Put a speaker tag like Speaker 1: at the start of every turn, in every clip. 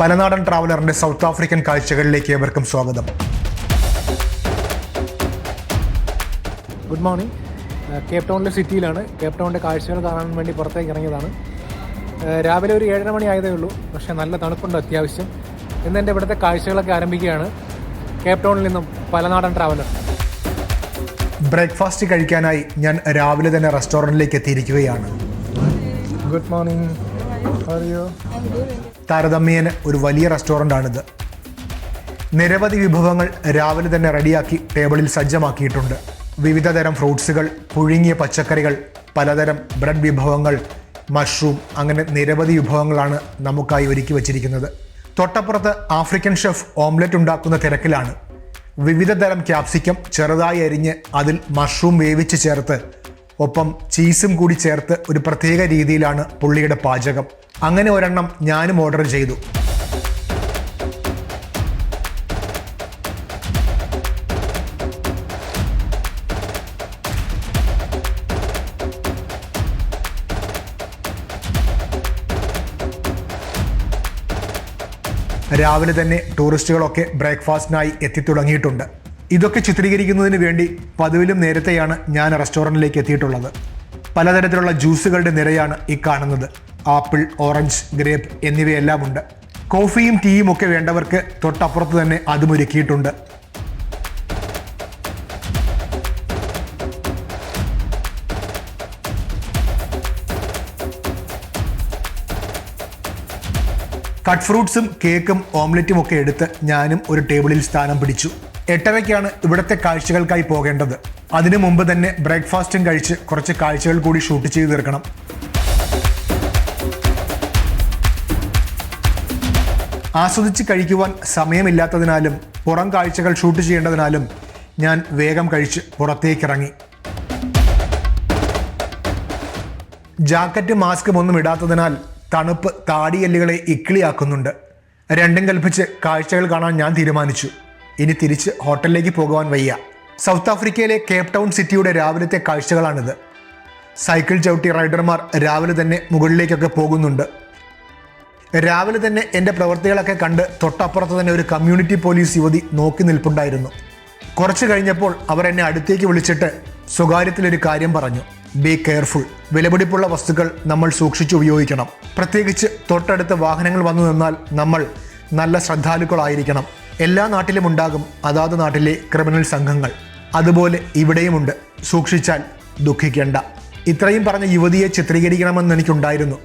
Speaker 1: പലനാടൻ ട്രാവലറിന്റെ south African കാഴ്ചകളിലേക്ക് ഏവർക്കും സ്വാഗതം.
Speaker 2: ഗുഡ് മോർണിംഗ് കേപ് കേപ്പ് ടൗണിലെ സിറ്റിയിലാണ്. കേപ് ടൗണിന്റെ കാഴ്ചകൾ കാണാൻ വേണ്ടി പുറത്തേക്ക് ഇറങ്ങിയതാണ്. രാവിലെ ഒരു ഏഴര മണി ആയതേ ഉള്ളൂ. പക്ഷേ നല്ല തണുപ്പുണ്ട് അത്യാവശ്യം. ഇന്ന് എന്റെ ഇവിടുത്തെ കാഴ്ചകളൊക്കെ ആരംഭിക്കുകയാണ്. കേപ് ടൗണിൽ നിന്നും പലനാടൻ ട്രാവലർ.
Speaker 1: ബ്രേക്ക്ഫാസ്റ്റ് കഴിക്കാനായി ഞാൻ രാവിലെ തന്നെ റെസ്റ്റോറന്റിലേക്ക് എത്തിയിരിക്കുകയാണ്. ഗുഡ് മോർണിംഗ് താരതമ്യേന ഒരു വലിയ റെസ്റ്റോറന്റാണിത് നിരവധി വിഭവങ്ങൾ രാവിലെ തന്നെ റെഡിയാക്കി ടേബിളിൽ സജ്ജമാക്കിയിട്ടുണ്ട്. വിവിധ തരം ഫ്രൂട്ട്സുകൾ പുഴുങ്ങിയ പച്ചക്കറികൾ പലതരം ബ്രെഡ് വിഭവങ്ങൾ മഷ്റൂം അങ്ങനെ നിരവധി വിഭവങ്ങളാണ് നമുക്കായി ഒരുക്കി വച്ചിരിക്കുന്നത്. തൊട്ടപ്പുറത്ത് ആഫ്രിക്കൻ ഷെഫ് ഓംലെറ്റ് ഉണ്ടാക്കുന്ന തിരക്കിലാണ്. വിവിധ തരം ക്യാപ്സിക്കം ചെറുതായി അരിഞ്ഞ് അതിൽ മഷ്റൂം വേവിച്ച് ചേർത്ത് ഒപ്പം ചീസും കൂടി ചേർത്ത് ഒരു പ്രത്യേക രീതിയിലാണ് പുള്ളിയുടെ പാചകം. അങ്ങനെ ഒരെണ്ണം ഞാനും ഓർഡർ ചെയ്തു. രാവിലെ തന്നെ ടൂറിസ്റ്റുകളൊക്കെ ബ്രേക്ക്ഫാസ്റ്റിനായി എത്തിത്തുടങ്ങിയിട്ടുണ്ട്. ഇതൊക്കെ ചിത്രീകരിക്കുന്നതിന് വേണ്ടി പതിവിലും നേരത്തെയാണ് ഞാൻ റെസ്റ്റോറന്റിലേക്ക് എത്തിയിട്ടുള്ളത്. പലതരത്തിലുള്ള ജ്യൂസുകളുടെ നിരയാണ് ഈ കാണുന്നത്. ആപ്പിൾ ഓറഞ്ച് ഗ്രേപ്പ് എന്നിവയെല്ലാം ഉണ്ട് കോഫിയും ടീയും ഒക്കെ വേണ്ടവർക്ക് തൊട്ടപ്പുറത്ത് തന്നെ അതുമൊരുക്കിയിട്ടുണ്ട് കട്ട് ഫ്രൂട്ട്സും കേക്കും ഓംലെറ്റും ഒക്കെ എടുത്ത് ഞാനും ഒരു ടേബിളിൽ സ്ഥാനം പിടിച്ചു. എട്ടരയ്ക്കാണ് ഇവിടുത്തെ കാഴ്ചകൾക്കായി പോകേണ്ടത്. അതിനു മുമ്പ് തന്നെ ബ്രേക്ക്ഫാസ്റ്റും കഴിച്ച് കുറച്ച് കാഴ്ചകൾ കൂടി ഷൂട്ട് ചെയ്ത് തീർക്കണം. ആസ്വദിച്ച് കഴിക്കുവാൻ സമയമില്ലാത്തതിനാലും പുറം കാഴ്ചകൾ ഷൂട്ട് ചെയ്യേണ്ടതിനാലും ഞാൻ വേഗം കഴിച്ച് പുറത്തേക്കിറങ്ങി. ജാക്കറ്റ് മാസ്കും ഒന്നും ഇടാത്തതിനാൽ തണുപ്പ് താടിയെല്ലുകളെ ഇക്കിളിയാക്കുന്നുണ്ട്. രണ്ടും കൽപ്പിച്ച് കാഴ്ചകൾ കാണാൻ ഞാൻ തീരുമാനിച്ചു. ഇനി തിരിച്ച് ഹോട്ടലിലേക്ക് പോകുവാൻ വയ്യ. സൗത്ത് ആഫ്രിക്കയിലെ കേപ് ടൗൺ സിറ്റിയുടെ രാവിലത്തെ കാഴ്ചകളാണിത്. സൈക്കിൾ ചവിട്ടി റൈഡർമാർ രാവിലെ തന്നെ മുകളിലേക്കൊക്കെ പോകുന്നുണ്ട്. രാവിലെ തന്നെ എന്റെ പ്രവൃത്തികളൊക്കെ കണ്ട് തൊട്ടപ്പുറത്ത് തന്നെ ഒരു കമ്മ്യൂണിറ്റി പോലീസ് യുവതി നോക്കി നിൽപ്പുണ്ടായിരുന്നു. കുറച്ച് കഴിഞ്ഞപ്പോൾ അവർ എന്നെ അടുത്തേക്ക് വിളിച്ചിട്ട് സ്വകാര്യത്തിലൊരു കാര്യം പറഞ്ഞു. ബി കെയർഫുൾ വിലപിടിപ്പുള്ള വസ്തുക്കൾ നമ്മൾ സൂക്ഷിച്ച് ഉപയോഗിക്കണം. പ്രത്യേകിച്ച് തൊട്ടടുത്ത് വാഹനങ്ങൾ വന്നു നിന്നാൽ നമ്മൾ നല്ല ശ്രദ്ധാലുക്കളായിരിക്കണം. എല്ലാ നാട്ടിലും ഉണ്ടാകും അതാത് നാട്ടിലെ ക്രിമിനൽ സംഘങ്ങൾ. അതുപോലെ ഇവിടെയുമുണ്ട് സൂക്ഷിച്ചാൽ ദുഃഖിക്കേണ്ട. ഇത്രയും പറഞ്ഞ യുവതിയെ ചിത്രീകരിക്കണമെന്ന് എനിക്കുണ്ടായിരുന്നു.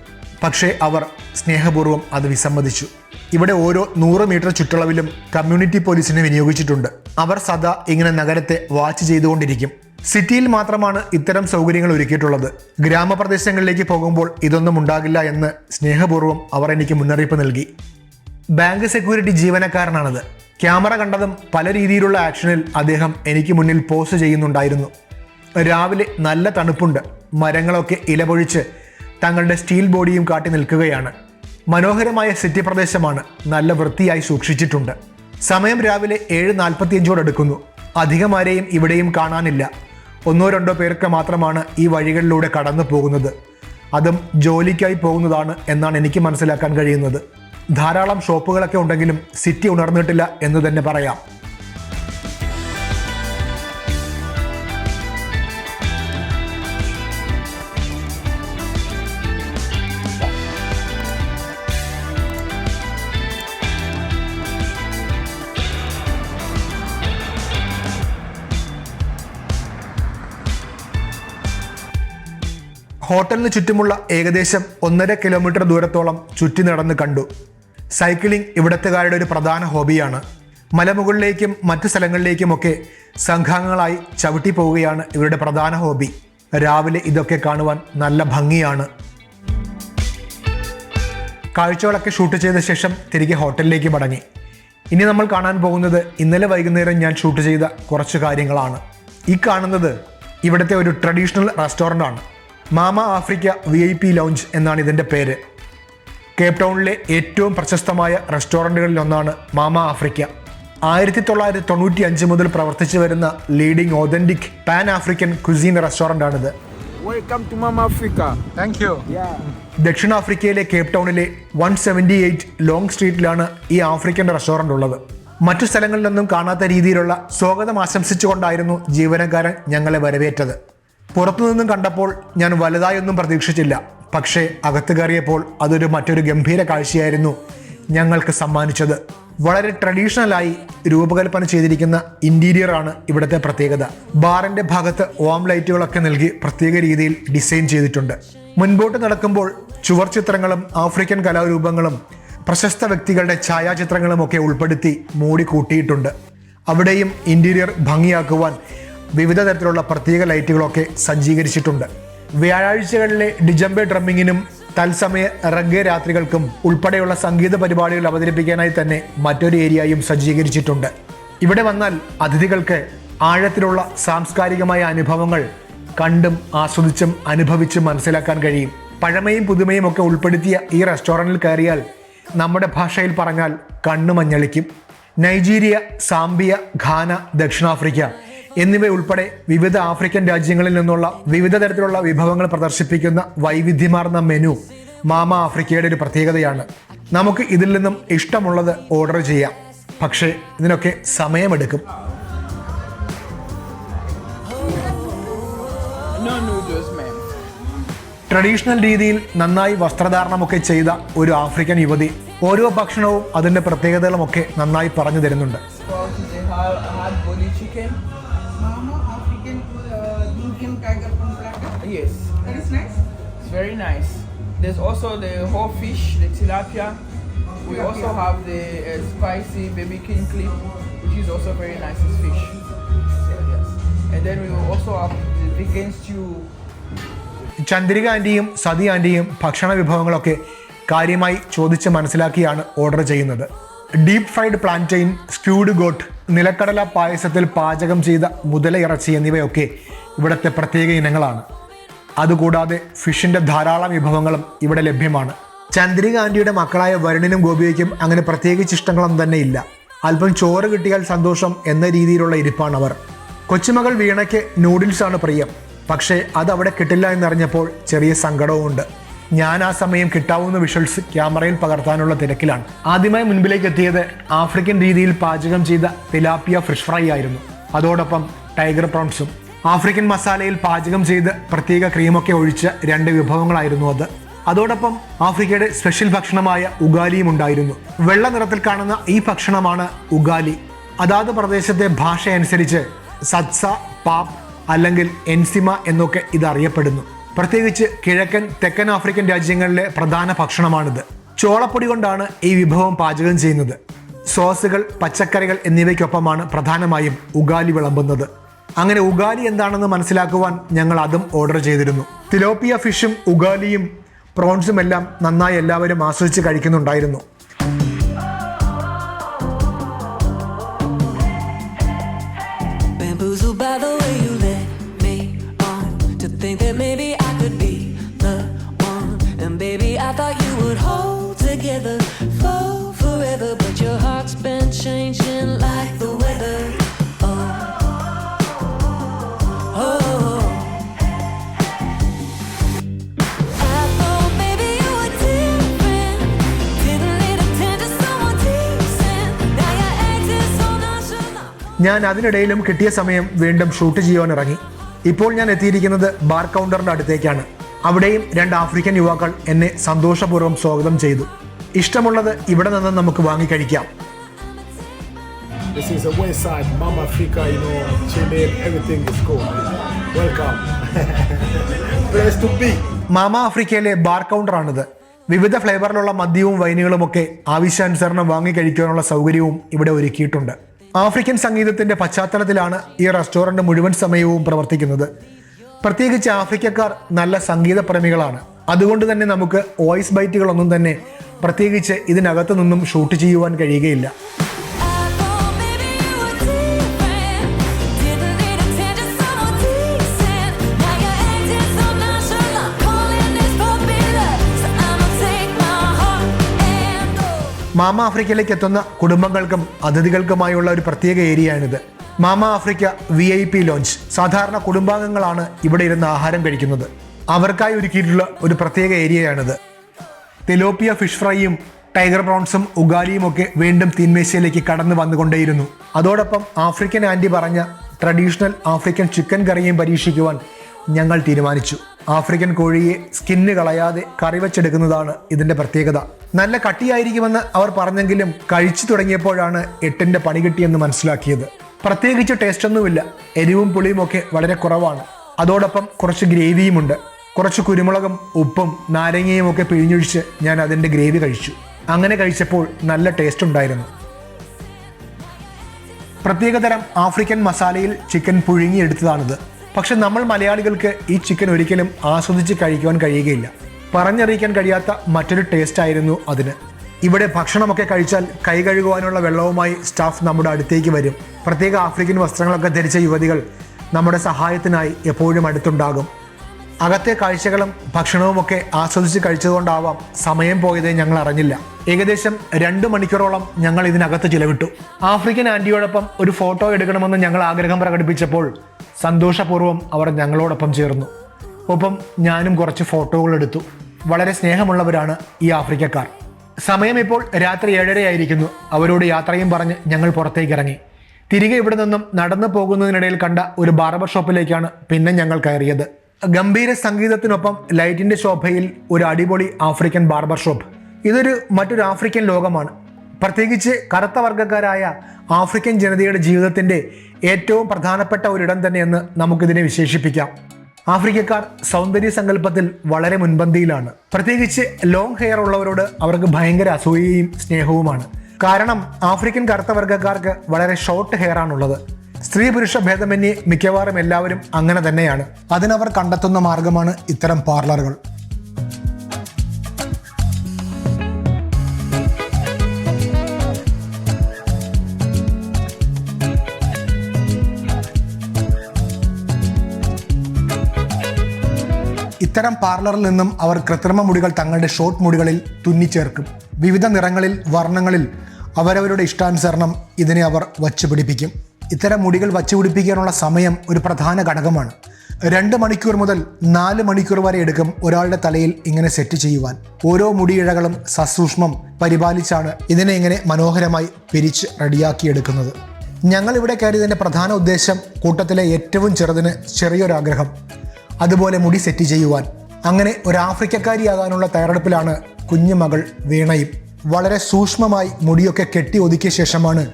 Speaker 1: പക്ഷേ അവർ സ്നേഹപൂർവം അത് വിസമ്മതിച്ചു. ഇവിടെ ഓരോ നൂറ് മീറ്റർ ചുറ്റളവിലും കമ്മ്യൂണിറ്റി പോലീസിനെ വിനിയോഗിച്ചിട്ടുണ്ട്. അവർ സദാ ഇങ്ങനെ നഗരത്തെ വാച്ച് ചെയ്തുകൊണ്ടിരിക്കും. സിറ്റിയിൽ മാത്രമാണ് ഇത്തരം സൗകര്യങ്ങൾ ഒരുക്കിയിട്ടുള്ളത്. ഗ്രാമപ്രദേശങ്ങളിലേക്ക് പോകുമ്പോൾ ഇതൊന്നും ഉണ്ടാകില്ല എന്ന് സ്നേഹപൂർവം അവർ എനിക്ക് മുന്നറിയിപ്പ് നൽകി. Bank security ജീവനക്കാരനാണത്. ക്യാമറ കണ്ടതും പല രീതിയിലുള്ള ആക്ഷനിൽ അദ്ദേഹം എനിക്ക് മുന്നിൽ പോസ്റ്റ് ചെയ്യുന്നുണ്ടായിരുന്നു. രാവിലെ നല്ല തണുപ്പുണ്ട്. മരങ്ങളൊക്കെ ഇലപൊഴിച്ച് തങ്ങളുടെ സ്റ്റീൽ ബോഡിയും കാട്ടി നിൽക്കുകയാണ്. മനോഹരമായ സിറ്റി പ്രദേശമാണ് നല്ല വൃത്തിയായി സൂക്ഷിച്ചിട്ടുണ്ട്. സമയം രാവിലെ ഏഴ് നാൽപ്പത്തിയഞ്ചോടടുക്കുന്നു അധികമാരെയും ഇവിടെയും കാണാനില്ല. ഒന്നോ രണ്ടോ പേർക്ക് മാത്രമാണ് ഈ വഴികളിലൂടെ കടന്നു പോകുന്നത് അതും ജോലിക്കായി പോകുന്നതാണ് എന്നാണ് എനിക്ക് മനസ്സിലാക്കാൻ കഴിയുന്നത്. ധാരാളം ഷോപ്പുകളൊക്കെ ഉണ്ടെങ്കിലും സിറ്റി ഉണർന്നിട്ടില്ല എന്ന് തന്നെ പറയാം. ഹോട്ടലിന് ചുറ്റുമുള്ള ഏകദേശം ഒന്നര കിലോമീറ്റർ ദൂരത്തോളം ചുറ്റി നടന്ന് കണ്ടു. സൈക്ലിംഗ് ഇവിടത്തുകാരുടെ ഒരു പ്രധാന ഹോബിയാണ്. മലമുകളിലേക്കും മറ്റു സ്ഥലങ്ങളിലേക്കുമൊക്കെ സംഘാംഗങ്ങളായി ചവിട്ടി പോവുകയാണ് ഇവരുടെ പ്രധാന ഹോബി. രാവിലെ ഇതൊക്കെ കാണുവാൻ നല്ല ഭംഗിയാണ്. കാഴ്ചകളൊക്കെ ഷൂട്ട് ചെയ്ത ശേഷം തിരികെ ഹോട്ടലിലേക്ക് മടങ്ങി. ഇനി നമ്മൾ കാണാൻ പോകുന്നത് ഇന്നലെ വൈകുന്നേരം ഞാൻ ഷൂട്ട് ചെയ്ത കുറച്ച് കാര്യങ്ങളാണ്. ഈ കാണുന്നത് ഇവിടുത്തെ ഒരു ട്രഡീഷണൽ റെസ്റ്റോറന്റ് ആണ് Mama Africa V I P lounge എന്നാണ് ഇതിന്റെ പേര്. കേപ്പ് ടൗണിലെ ഏറ്റവും പ്രശസ്തമായ റെസ്റ്റോറന്റുകളിൽ ഒന്നാണ് മാമ ആഫ്രിക്ക. ആയിരത്തി തൊള്ളായിരത്തി തൊണ്ണൂറ്റി അഞ്ച് മുതൽ പ്രവർത്തിച്ചു വരുന്ന leading authentic pan African cuisine restaurant ആണിത്
Speaker 3: Welcome to Mama Africa.
Speaker 2: Thank you
Speaker 1: ദക്ഷിണാഫ്രിക്കയിലെ കേപ്പ് ടൗണിലെ വൺ സെവന്റി എയ്റ്റ് ലോങ് സ്ട്രീറ്റിലാണ് ഈ ആഫ്രിക്കൻ റെസ്റ്റോറന്റ് ഉള്ളത്. മറ്റു സ്ഥലങ്ങളിലൊന്നും കാണാത്ത രീതിയിലുള്ള സ്വാഗതം ആശംസിച്ചുകൊണ്ടായിരുന്നു ജീവനക്കാരൻ ഞങ്ങളെ വരവേറ്റത്. പുറത്തുനിന്നും കണ്ടപ്പോൾ ഞാൻ വലുതായൊന്നും പ്രതീക്ഷിച്ചില്ല. പക്ഷേ അകത്ത് കയറിയപ്പോൾ അതൊരു മറ്റൊരു ഗംഭീര കാഴ്ചയായിരുന്നു ഞങ്ങൾക്ക് സമ്മാനിച്ചത്. വളരെ ട്രഡീഷണലായി രൂപകൽപ്പന ചെയ്തിരിക്കുന്ന ഇന്റീരിയർ ആണ് ഇവിടുത്തെ പ്രത്യേകത. ബാറിന്റെ ഭാഗത്ത് ഓം ലൈറ്റുകളൊക്കെ നൽകി പ്രത്യേക രീതിയിൽ ഡിസൈൻ ചെയ്തിട്ടുണ്ട്. മുൻപോട്ട് നടക്കുമ്പോൾ ചുവർ ചിത്രങ്ങളും ആഫ്രിക്കൻ കലാരൂപങ്ങളും പ്രശസ്ത വ്യക്തികളുടെ ഛായാചിത്രങ്ങളും ഒക്കെ ഉൾപ്പെടുത്തി മൂടി കൂട്ടിയിട്ടുണ്ട്. അവിടെയും ഇന്റീരിയർ ഭംഗിയാക്കുവാൻ വിവിധ തരത്തിലുള്ള പ്രത്യേക ലൈറ്റുകളൊക്കെ സജ്ജീകരിച്ചിട്ടുണ്ട്. വ്യാഴാഴ്ചകളിലെ ഡിജംബെ ഡ്രമ്മിങ്ങിനും തത്സമയ റഗ്ഗ രാത്രികൾക്കും ഉൾപ്പെടെയുള്ള സംഗീത പരിപാടികൾ അവതരിപ്പിക്കാനായി തന്നെ മറ്റൊരു ഏരിയയും സജ്ജീകരിച്ചിട്ടുണ്ട്. ഇവിടെ വന്നാൽ അതിഥികൾക്ക് ആഴത്തിലുള്ള സാംസ്കാരികമായ അനുഭവങ്ങൾ കണ്ടും ആസ്വദിച്ചും അനുഭവിച്ചും മനസ്സിലാക്കാൻ കഴിയും. പഴമയും പുതുമയും ഒക്കെ ഉൾപ്പെടുത്തിയ ഈ റെസ്റ്റോറന്റിൽ കയറിയാൽ നമ്മുടെ ഭാഷയിൽ പറഞ്ഞാൽ കണ്ണു മഞ്ഞളിക്കും നൈജീരിയ സാംബിയ ഘാന ദക്ഷിണാഫ്രിക്ക എന്നിവ ഉൾപ്പെടെ വിവിധ ആഫ്രിക്കൻ രാജ്യങ്ങളിൽ നിന്നുള്ള വിവിധ തരത്തിലുള്ള വിഭവങ്ങൾ പ്രദർശിപ്പിക്കുന്ന വൈവിധ്യമാർന്ന മെനു മാമ ആഫ്രിക്കയുടെ ഒരു പ്രത്യേകതയാണ്. നമുക്ക് ഇതിൽ നിന്നും ഇഷ്ടമുള്ളത് ഓർഡർ ചെയ്യാം. പക്ഷേ ഇതിനൊക്കെ സമയമെടുക്കും. ട്രഡീഷണൽ രീതിയിൽ നന്നായി വസ്ത്രധാരണമൊക്കെ ചെയ്ത ഒരു ആഫ്രിക്കൻ യുവതി ഓരോ ഭക്ഷണവും അതിന്റെ പ്രത്യേകതകളുമൊക്കെ നന്നായി പറഞ്ഞു തരുന്നുണ്ട്.
Speaker 4: African uh, Indian tiger from platter.
Speaker 3: Yes,
Speaker 4: That is nice.
Speaker 3: it's very nice. There's also the whole fish, the tilapia. We also have the uh, spicy baby king clip, which is also very nice. It's fish. Yes. And then we will also have the vegan stew.
Speaker 1: Chandrika ആന്റിയും sati ആന്റിയും ഭക്ഷണ വിഭവങ്ങളൊക്കെ കാര്യമായി ചോദിച്ച് മനസ്സിലാക്കിയാണ് order ചെയ്യുന്നത് deep fried plantain skewed goat നിലക്കടല പായസത്തിൽ പാചകം ചെയ്ത മുതല ഇറച്ചി എന്നിവയൊക്കെ ഇവിടുത്തെ പ്രത്യേക ഇനങ്ങളാണ്. അതുകൂടാതെ ഫിഷിന്റെ ധാരാളം വിഭവങ്ങളും ഇവിടെ ലഭ്യമാണ്. ചന്ദ്രിക ആന്റിയുടെ മക്കളായ വരുണിനും ഗോപിയയ്ക്കും അങ്ങനെ പ്രത്യേകിച്ച് ഇഷ്ടങ്ങളൊന്നും തന്നെ ഇല്ല. അല്പം ചോറ് കിട്ടിയാൽ സന്തോഷം എന്ന രീതിയിലുള്ള ഇരിപ്പാണ് അവർ. കൊച്ചുമകൾ വീണയ്ക്ക് നൂഡിൽസാണ് പ്രിയം. പക്ഷേ അത് അവിടെ കിട്ടില്ല എന്നറിഞ്ഞപ്പോൾ ചെറിയ സങ്കടവുമുണ്ട്. ഞാൻ ആ സമയം കിട്ടാവുന്ന വിഷ്വൽസ് ക്യാമറയിൽ പകർത്താനുള്ള തിരക്കിലാണ്. ആദ്യമായി മുൻപിലേക്ക് എത്തിയത് ആഫ്രിക്കൻ രീതിയിൽ പാചകം ചെയ്ത തിലാപ്പിയ ഫിഷ് ഫ്രൈ ആയിരുന്നു. അതോടൊപ്പം ടൈഗർ പ്രോൺസും ആഫ്രിക്കൻ മസാലയിൽ പാചകം ചെയ്ത് പ്രത്യേക ക്രീമൊക്കെ ഒഴിച്ച രണ്ട് വിഭവങ്ങളായിരുന്നു അത്. അതോടൊപ്പം ആഫ്രിക്കയുടെ സ്പെഷ്യൽ ഭക്ഷണമായ ഉഗാലിയും ഉണ്ടായിരുന്നു. വെള്ള നിറത്തിൽ കാണുന്ന ഈ ഭക്ഷണമാണ് ഉഗാലി. അതാത് പ്രദേശത്തെ ഭാഷ അനുസരിച്ച് സത്സ പാപ് അല്ലെങ്കിൽ എൻസിമ എന്നൊക്കെ ഇത് അറിയപ്പെടുന്നു. പ്രത്യേകിച്ച് കിഴക്കൻ തെക്കൻ ആഫ്രിക്കൻ രാജ്യങ്ങളിലെ പ്രധാന ഭക്ഷണമാണിത്. ചോളപ്പൊടി കൊണ്ടാണ് ഈ വിഭവം പാചകം ചെയ്യുന്നത്. സോസുകൾ പച്ചക്കറികൾ എന്നിവയ്ക്കൊപ്പമാണ് പ്രധാനമായും ഉഗാലി വിളമ്പുന്നത്. അങ്ങനെ ഉഗാലി എന്താണെന്ന് മനസ്സിലാക്കുവാൻ ഞങ്ങൾ അതും ഓർഡർ ചെയ്തിരുന്നു. തിലോപ്പിയ ഫിഷും ഉഗാലിയും പ്രോൺസും എല്ലാം നന്നായി എല്ലാവരും ആസ്വദിച്ച് കഴിക്കുന്നുണ്ടായിരുന്നു. ഞാൻ അതിനിടയിലും കിട്ടിയ സമയം വീണ്ടും ഷൂട്ട് ചെയ്യുവാൻ ഇറങ്ങി ഇപ്പോൾ ഞാൻ എത്തിയിരിക്കുന്നത് ബാർ കൗണ്ടറിന്റെ അടുത്തേക്കാണ് അവിടെയും രണ്ട് ആഫ്രിക്കൻ യുവാക്കൾ എന്നെ സന്തോഷപൂർവം സ്വാഗതം ചെയ്തു ഇഷ്ടമുള്ളത് ഇവിടെ നിന്ന് നമുക്ക് വാങ്ങിക്കഴിക്കാം
Speaker 5: This is the west side, Mama Africa, you know, everything is cool. Welcome. Place to be.
Speaker 1: മാമ ആഫ്രിക്കയിലെ ബാർ കൗണ്ടറാണിത് വിവിധ ഫ്ലേവറിലുള്ള മദ്യവും വൈനുകളും ഒക്കെ ആവശ്യാനുസരണം വാങ്ങിക്കഴിക്കാനുള്ള സൗകര്യവും ഇവിടെ ഒരുക്കിയിട്ടുണ്ട് ആഫ്രിക്കൻ സംഗീതത്തിന്റെ പശ്ചാത്തലത്തിലാണ് ഈ റെസ്റ്റോറന്റ് മുഴുവൻ സമയവും പ്രവർത്തിക്കുന്നത്. പ്രത്യേകിച്ച് ആഫ്രിക്കക്കാർ നല്ല സംഗീതപ്രേമികളാണ് അതുകൊണ്ട് തന്നെ നമുക്ക് വോയിസ് ബൈറ്റുകളൊന്നും തന്നെ പ്രത്യേകിച്ച് ഇതിനകത്തു നിന്നും ഷൂട്ട് ചെയ്യുവാൻ കഴിയുകയില്ല. മാമ ആഫ്രിക്കയിലേക്ക് എത്തുന്ന കുടുംബങ്ങൾക്കും അതിഥികൾക്കുമായുള്ള ഒരു പ്രത്യേക ഏരിയയാണിത്. Mama Africa V I P lounge സാധാരണ കുടുംബാംഗങ്ങളാണ് ഇവിടെ ഇരുന്ന് ആഹാരം കഴിക്കുന്നത്. അവർക്കായി ഒരുക്കിയിട്ടുള്ള ഒരു പ്രത്യേക ഏരിയയാണിത്. തെലോപ്പിയ ഫിഷ് ഫ്രൈയും ടൈഗർ പ്രോൺസും ഉഗാലിയും ഒക്കെ വീണ്ടും തീന്മേശയിലേക്ക് കടന്നു വന്നുകൊണ്ടേയിരുന്നു. അതോടൊപ്പം ആഫ്രിക്കൻ ആന്റി പറഞ്ഞ ട്രഡീഷണൽ ആഫ്രിക്കൻ ചിക്കൻ കറിയും പരീക്ഷിക്കുവാൻ ഞങ്ങൾ തീരുമാനിച്ചു. ആഫ്രിക്കൻ കോഴിയെ സ്കിന്ന് കളയാതെ കറി വെച്ചെടുക്കുന്നതാണ് ഇതിന്റെ പ്രത്യേകത. നല്ല കട്ടിയായിരിക്കുമെന്ന് അവർ പറഞ്ഞെങ്കിലും കഴിച്ചു തുടങ്ങിയപ്പോഴാണ് എട്ടിന്റെ പണി കിട്ടിയെന്ന് മനസ്സിലാക്കിയത്. പ്രത്യേകിച്ച് ടേസ്റ്റ് ഒന്നുമില്ല. എരിവും പുളിയും ഒക്കെ വളരെ കുറവാണ്. അതോടൊപ്പം കുറച്ച് ഗ്രേവിയുമുണ്ട് കുറച്ച് കുരുമുളകും ഉപ്പും നാരങ്ങയും ഒക്കെ പിഴിഞ്ഞൊഴിച്ച് ഞാൻ അതിന്റെ ഗ്രേവി കഴിച്ചു. അങ്ങനെ കഴിച്ചപ്പോൾ നല്ല ടേസ്റ്റ് ഉണ്ടായിരുന്നു. പ്രത്യേകതരം ആഫ്രിക്കൻ മസാലയിൽ ചിക്കൻ പുഴുങ്ങിയെടുത്തതാണിത് പക്ഷെ നമ്മൾ മലയാളികൾക്ക് ഈ ചിക്കൻ ഒരിക്കലും ആസ്വദിച്ച് കഴിക്കുവാൻ കഴിയുകയില്ല. പറഞ്ഞറിയിക്കാൻ കഴിയാത്ത മറ്റൊരു ടേസ്റ്റ് ആയിരുന്നു അതിന്. ഇവിടെ ഭക്ഷണമൊക്കെ കഴിച്ചാൽ കൈ കഴുകുവാനുള്ള വെള്ളവുമായി സ്റ്റാഫ് നമ്മുടെ അടുത്തേക്ക് വരും. പ്രത്യേക ആഫ്രിക്കൻ വസ്ത്രങ്ങളൊക്കെ ധരിച്ച യുവതികൾ നമ്മുടെ സഹായത്തിനായി എപ്പോഴും അടുത്തുണ്ടാകും. അകത്തെ കാഴ്ചകളും ഭക്ഷണവുമൊക്കെ ആസ്വദിച്ച് കഴിച്ചതുകൊണ്ടാവാം സമയം പോയതേ ഞങ്ങൾ അറിഞ്ഞില്ല. ഏകദേശം രണ്ട് മണിക്കൂറോളം ഞങ്ങൾ ഇതിനകത്ത് ചിലവിട്ടു. ആഫ്രിക്കൻ ആന്റിയോടൊപ്പം ഒരു ഫോട്ടോ എടുക്കണമെന്ന് ഞങ്ങൾ ആഗ്രഹം പ്രകടിപ്പിച്ചപ്പോൾ സന്തോഷപൂർവം അവർ ഞങ്ങളോടൊപ്പം ചേർന്നു. ഒപ്പം ഞാനും കുറച്ച് ഫോട്ടോകൾ എടുത്തു. വളരെ സ്നേഹമുള്ളവരാണ് ഈ ആഫ്രിക്കക്കാർ. സമയം ഇപ്പോൾ രാത്രി ഏഴരയായിരിക്കുന്നു. അവരോട് യാത്രയും പറഞ്ഞ് ഞങ്ങൾ പുറത്തേക്ക് ഇറങ്ങി തിരികെ ഇവിടെ നിന്നും നടന്നു പോകുന്നതിനിടയിൽ കണ്ട ഒരു ബാർബർ ഷോപ്പിലേക്കാണ് പിന്നെ ഞങ്ങൾ കയറിയത്. ഗംഭീര സംഗീതത്തിനൊപ്പം ലൈറ്റിന്റെ ശോഭയിൽ ഒരു അടിപൊളി ആഫ്രിക്കൻ ബാർബർ ഷോപ്പ്. ഇതൊരു മറ്റൊരു ആഫ്രിക്കൻ ലോകമാണ്. പ്രത്യേകിച്ച് കറുത്ത വർഗക്കാരായ ആഫ്രിക്കൻ ജനതയുടെ ജീവിതത്തിന്റെ ഏറ്റവും പ്രധാനപ്പെട്ട ഒരിടം തന്നെയെന്ന് നമുക്കിതിനെ വിശേഷിപ്പിക്കാം. ആഫ്രിക്കക്കാർ സൗന്ദര്യ സങ്കല്പത്തിൽ വളരെ മുൻപന്തിയിലാണ്. പ്രത്യേകിച്ച് ലോങ് ഹെയർ ഉള്ളവരോട് അവർക്ക് ഭയങ്കര അസൂയയും സ്നേഹവുമാണ്. കാരണം ആഫ്രിക്കൻ കറുത്ത വർഗക്കാർക്ക് വളരെ ഷോർട്ട് ഹെയർ ആണുള്ളത്. സ്ത്രീ പുരുഷ ഭേദമന്യേ മിക്കവാറും എല്ലാവരും അങ്ങനെ തന്നെയാണ്. അതിനവർ കണ്ടെത്തുന്ന മാർഗമാണ് ഇത്തരം പാർലറുകൾ. ഇത്തരം പാർലറിൽ നിന്നും അവർ കൃത്രിമ മുടികൾ തങ്ങളുടെ ഷോർട്ട് മുടികളിൽ തുന്നിച്ചേർക്കും. വിവിധ നിറങ്ങളിൽ വർണങ്ങളിൽ അവരവരുടെ ഇഷ്ടാനുസരണം ഇതിനെ അവർ വച്ചു പിടിപ്പിക്കും ഇത്തരം മുടികൾ വച്ചു പിടിപ്പിക്കാനുള്ള സമയം ഒരു പ്രധാന ഘടകമാണ്. രണ്ട് മണിക്കൂർ മുതൽ നാല് മണിക്കൂർ വരെ എടുക്കും ഒരാളുടെ തലയിൽ ഇങ്ങനെ സെറ്റ് ചെയ്യുവാൻ. ഓരോ മുടിയിഴകളും സസൂക്ഷ്മം പരിപാലിച്ചാണ് ഇതിനെ ഇങ്ങനെ മനോഹരമായി പിരിച്ച് റെഡിയാക്കിയെടുക്കുന്നത് ഞങ്ങൾ ഇവിടെ കയറിയതിന്റെ പ്രധാന ഉദ്ദേശം കൂട്ടത്തിലെ ഏറ്റവും ചെറുതിന് ചെറിയൊരാഗ്രഹം. അതുപോലെ മുടി സെറ്റ് ചെയ്യുവാൻ. അങ്ങനെ ഒരു ആഫ്രിക്കക്കാരിയാകാനുള്ള തയ്യാറെടുപ്പിലാണ് കുഞ്ഞുമകൾ വീണയും. വളരെ സൂക്ഷ്മമായി മുടിയൊക്കെ കെട്ടി ഒതുക്കിയ ശേഷമാണ്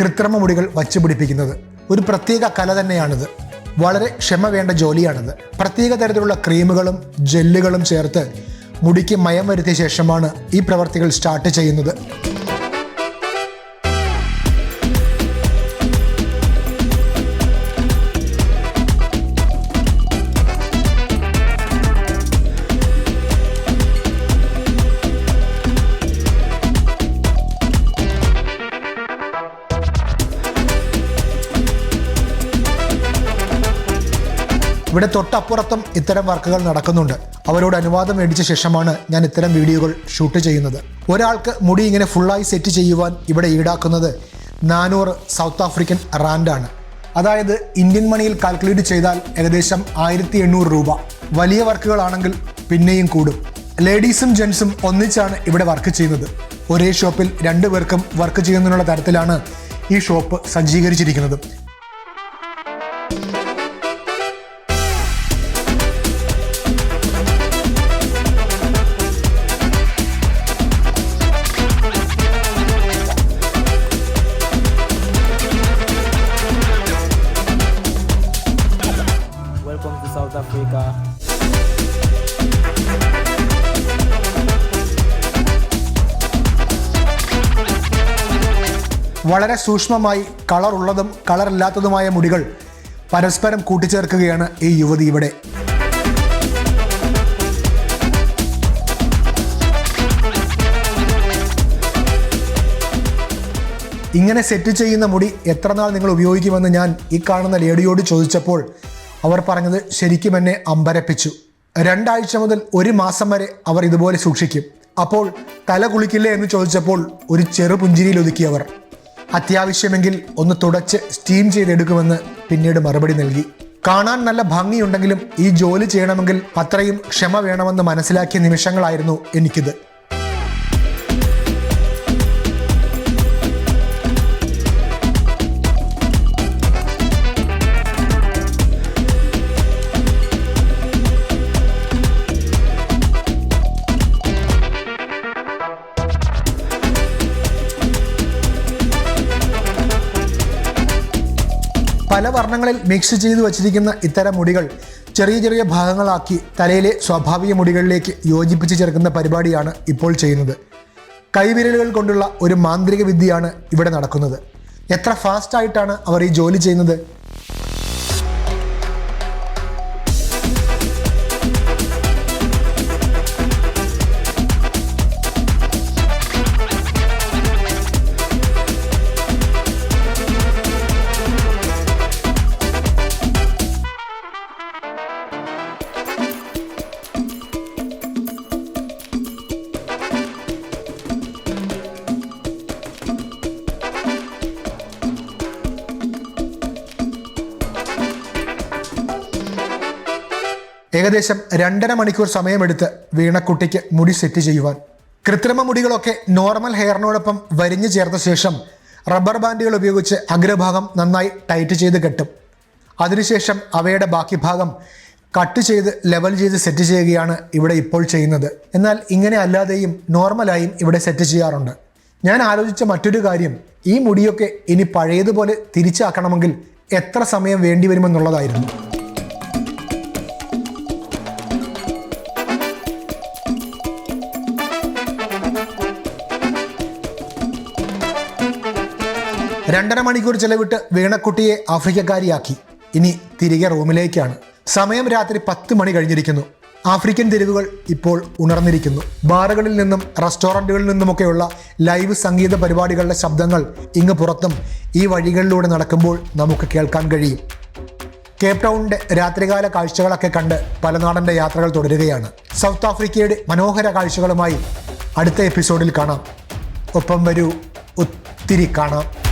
Speaker 1: കൃത്രിമ മുടികൾ വച്ചു പിടിപ്പിക്കുന്നത്. ഒരു പ്രത്യേക കല തന്നെയാണിത്. വളരെ ക്ഷമ വേണ്ട ജോലിയാണിത്. പ്രത്യേക തരത്തിലുള്ള ക്രീമുകളും ജെല്ലുകളും ചേർത്ത് മുടിക്ക് മയം വരുത്തിയ ശേഷമാണ് ഈ പ്രവർത്തികൾ സ്റ്റാർട്ട് ചെയ്യുന്നത്. ഇവിടെ തൊട്ടപ്പുറത്തും ഇത്തരം വർക്കുകൾ നടക്കുന്നുണ്ട്. അവരോട് അനുവാദം മേടിച്ച ശേഷമാണ് ഞാൻ ഇത്തരം വീഡിയോകൾ ഷൂട്ട് ചെയ്യുന്നത്. ഒരാൾക്ക് മുടി ഇങ്ങനെ ഫുള്ളായി സെറ്റ് ചെയ്യുവാൻ ഇവിടെ ഈടാക്കുന്നത് നാനൂറ് സൗത്ത് ആഫ്രിക്കൻ റാൻഡാണ്. അതായത് ഇന്ത്യൻ മണിയിൽ കാൽക്കുലേറ്റ് ചെയ്താൽ ഏകദേശം ആയിരത്തി എണ്ണൂറ് രൂപ. വലിയ വർക്കുകളാണെങ്കിൽ പിന്നെയും കൂടും. ലേഡീസും ജെൻസും ഒന്നിച്ചാണ് ഇവിടെ വർക്ക് ചെയ്യുന്നത്. ഒരേ ഷോപ്പിൽ രണ്ടു പേർക്കും വർക്ക് ചെയ്യുന്നതിനുള്ള തരത്തിലാണ് ഈ ഷോപ്പ് സജ്ജീകരിച്ചിരിക്കുന്നത്. വളരെ സൂക്ഷ്മമായി കളർ ഉള്ളതും കളർ ഇല്ലാത്തതുമായ മുടികൾ പരസ്പരം കൂട്ടിച്ചേർക്കുകയാണ് ഈ യുവതി ഇവിടെ. ഇങ്ങനെ സെറ്റ് ചെയ്യുന്ന മുടി എത്ര നാൾ നിങ്ങൾ ഉപയോഗിക്കുമെന്ന് ഞാൻ ഈ കാണുന്ന ലേഡിയോട് ചോദിച്ചപ്പോൾ അവർ പറഞ്ഞത് ശരിക്കും എന്നെ അമ്പരപ്പിച്ചു. രണ്ടാഴ്ച മുതൽ ഒരു മാസം വരെ അവർ ഇതുപോലെ സൂക്ഷിക്കും. അപ്പോൾ തല കുളിക്കില്ലേ എന്ന് ചോദിച്ചപ്പോൾ ഒരു ചെറു പുഞ്ചിരിയിൽ ഒതുക്കിയവർ അത്യാവശ്യമെങ്കിൽ ഒന്ന് തുടച്ച് സ്റ്റീം ചെയ്തെടുക്കുമെന്ന് പിന്നീട് മറുപടി നൽകി. കാണാൻ നല്ല ഭംഗിയുണ്ടെങ്കിലും ഈ ജോലി ചെയ്യണമെങ്കിൽ അത്രയും ക്ഷമ വേണമെന്ന് മനസ്സിലാക്കിയ നിമിഷങ്ങളായിരുന്നു എനിക്കിത്. വർണങ്ങളിൽ മിക്സ് ചെയ്തു വച്ചിരിക്കുന്ന ഇത്തരം മുടികൾ ചെറിയ ചെറിയ ഭാഗങ്ങളാക്കി തലയിലെ സ്വാഭാവിക മുടികളിലേക്ക് യോജിപ്പിച്ച് ചേർക്കുന്ന പരിപാടിയാണ് ഇപ്പോൾ ചെയ്യുന്നത്. കൈവിരലുകൾ കൊണ്ടുള്ള ഒരു മാന്ത്രിക വിദ്യയാണ് ഇവിടെ നടക്കുന്നത്. എത്ര ഫാസ്റ്റായിട്ടാണ് അവർ ഈ ജോലി ചെയ്യുന്നത്? ഏകദേശം രണ്ടര മണിക്കൂർ സമയമെടുത്ത് വീണക്കുട്ടിക്ക് മുടി സെറ്റ് ചെയ്യുവാൻ. കൃത്രിമ മുടികളൊക്കെ നോർമൽ ഹെയറിനോടൊപ്പം വരിഞ്ഞു ചേർത്ത ശേഷം റബ്ബർ ബാൻഡുകൾ ഉപയോഗിച്ച് അഗ്രഭാഗം നന്നായി ടൈറ്റ് ചെയ്ത് കെട്ടും. അതിനുശേഷം അവയുടെ ബാക്കി ഭാഗം കട്ട് ചെയ്ത് ലെവൽ ചെയ്ത് സെറ്റ് ചെയ്യുകയാണ് ഇവിടെ ഇപ്പോൾ ചെയ്യുന്നത്. എന്നാൽ ഇങ്ങനെ അല്ലാതെയും നോർമലായും ഇവിടെ സെറ്റ് ചെയ്യാറുണ്ട്. ഞാൻ ആലോചിച്ച മറ്റൊരു കാര്യം ഈ മുടിയൊക്കെ ഇനി പഴയതുപോലെ തിരിച്ചാക്കണമെങ്കിൽ എത്ര സമയം വേണ്ടിവരുമെന്നുള്ളതായിരുന്നു രണ്ടര മണിക്കൂർ ചെലവിട്ട് വീണക്കുട്ടിയെ ആഫ്രിക്കക്കാരിയാക്കി. ഇനി തിരികെ റൂമിലേക്കാണ്. സമയം രാത്രി പത്ത് മണി കഴിഞ്ഞിരിക്കുന്നു. ആഫ്രിക്കൻ തെരുവുകൾ ഇപ്പോൾ ഉണർന്നിരിക്കുന്നു. ബാറുകളിൽ നിന്നും റെസ്റ്റോറന്റുകളിൽ നിന്നുമൊക്കെയുള്ള ലൈവ് സംഗീത പരിപാടികളുടെ ശബ്ദങ്ങൾ ഇങ്ങ് പുറത്തും ഈ വഴികളിലൂടെ നടക്കുമ്പോൾ നമുക്ക് കേൾക്കാൻ കഴിയും. കേപ്പ് ടൗണിന്റെ രാത്രികാല കാഴ്ചകളൊക്കെ കണ്ട് പലനാടന്റെ യാത്രകൾ തുടരുകയാണ്. സൗത്ത് ആഫ്രിക്കയുടെ മനോഹര കാഴ്ചകളുമായി അടുത്ത എപ്പിസോഡിൽ കാണാം. ഒപ്പം വരൂ ഒത്തിരി കാണാം.